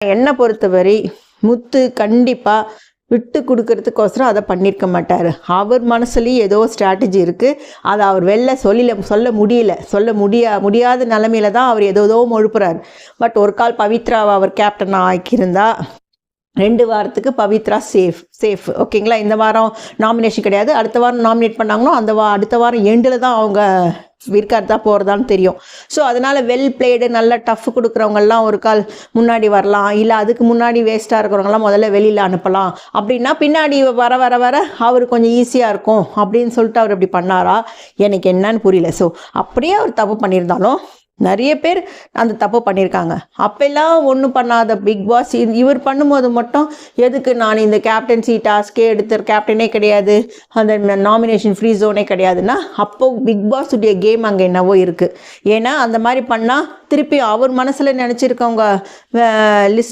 என்னை பொறுத்தவரை முத்து கண்டிப்பாக விட்டு கொடுக்கறதுக்கோசரம் அதை பண்ணியிருக்க மாட்டார். அவர் மனசுலேயும் ஏதோ ஸ்ட்ராட்டஜி இருக்குது அதை அவர் வெளில சொல்லல சொல்ல முடியல. சொல்ல முடியா முடியாத நிலமையில தான் அவர் ஏதோ ஏதோ முழுப்புறார். பட் ஒரு கால் பவித்ராவை அவர் கேப்டனாக ஆக்கியிருந்தா ரெண்டு வாரத்துக்கு பவித்ரா சேஃப் சேஃப் ஓகேங்களா இந்த வாரம் நாமினேஷன் கிடையாது. அடுத்த வாரம் நாமினேட் பண்ணாங்களோ அந்த வா அடுத்த வாரம் எண்டில் தான் அவங்க இருக்கிறதா போகிறதான்னு தெரியும். ஸோ அதனால் வெல் பிளேடு நல்ல டஃப் கொடுக்குறவங்கெல்லாம் ஒரு கால் முன்னாடி வரலாம். இல்லை அதுக்கு முன்னாடி வேஸ்ட்டாக இருக்கிறவங்களாம் முதல்ல வெளியில் அனுப்பலாம். அப்படின்னா பின்னாடி வர வர வர அவர் கொஞ்சம் ஈஸியாக இருக்கும். அப்படின்னு சொல்லிட்டு அவர் இப்படி பண்ணாரா? எனக்கு என்னன்னு புரியல. ஸோ அப்படியே அவர் தப்பு பண்ணியிருந்தாலும் நிறைய பேர் அந்த தப்பு பண்ணியிருக்காங்க. அப்பெல்லாம் ஒன்றும் பண்ணாத பிக் பாஸ் இவர் பண்ணும்போது மட்டும் எதுக்கு நான் இந்த கேப்டன்சி டாஸ்கே எடுத்த கேப்டனே கிடையாது. அந்த நாமினேஷன் ஃப்ரீ ஜோனே கிடையாதுன்னா அப்போ பிக் பாஸ் உடைய கேம் அங்கே என்னவோ இருக்குது ஏன்னா அந்த மாதிரி பண்ணால் திருப்பி அவர் மனசில் நினச்சிருக்கவங்க லிஸ்ட்